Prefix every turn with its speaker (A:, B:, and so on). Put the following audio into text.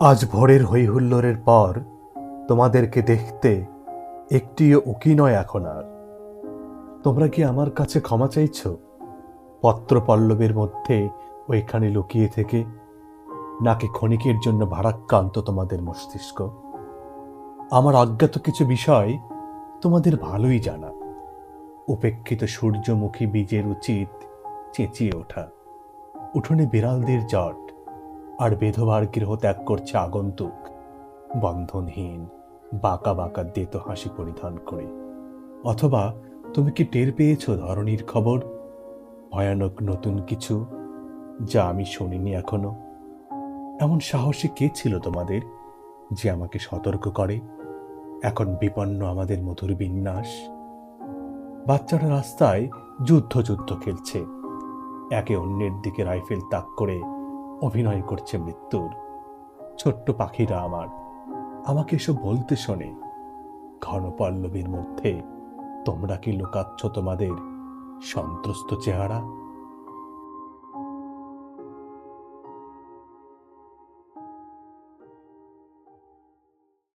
A: আজ ভোরের হৈহুল্লোড়ের পর তোমাদেরকে দেখতে একটিও উকি নয় এখন আর। তোমরা কি আমার কাছে ক্ষমা চাইছ? পত্রপল্লবের মধ্যে ওইখানে লুকিয়ে থেকে নাকি ক্ষণিকের জন্য ভারাক্রান্ত তোমাদের মস্তিষ্ক? আমার অজ্ঞাত কিছু বিষয় তোমাদের ভালোই জানা। উপেক্ষিত সূর্যমুখী বীজের উচিত চেঁচিয়ে ওঠা। উঠোনে বিড়ালদের জট আর বেধবার গৃহ ত্যাগ করছে আগন্তুক। বন্ধনহীন, বাঁকা বাঁকা দেতো হাসি পরিধান করে। অথবা তুমি কি টের পেয়েছ ধরনীর খবর? ভয়ানক নতুন কিছু যা আমি শুনিনি এখনও। এমন সাহসী কে ছিল তোমাদের যে আমাকে সতর্ক করে? এখন বিপন্ন আমাদের মধুর বিন্যাস। বাচ্চারা রাস্তায় যুদ্ধ যুদ্ধ খেলছে। একে অন্যের দিকে রাইফেল তাক করে অভিনয় করছে মৃত্যুর। ছোট্ট পাখিরা আমার, আমাকে এসব বলতে শোনে। ঘন পল্লবীর মধ্যে তোমরা কি লুকাচ্ছ তোমাদের সন্ত্রস্ত চেহারা?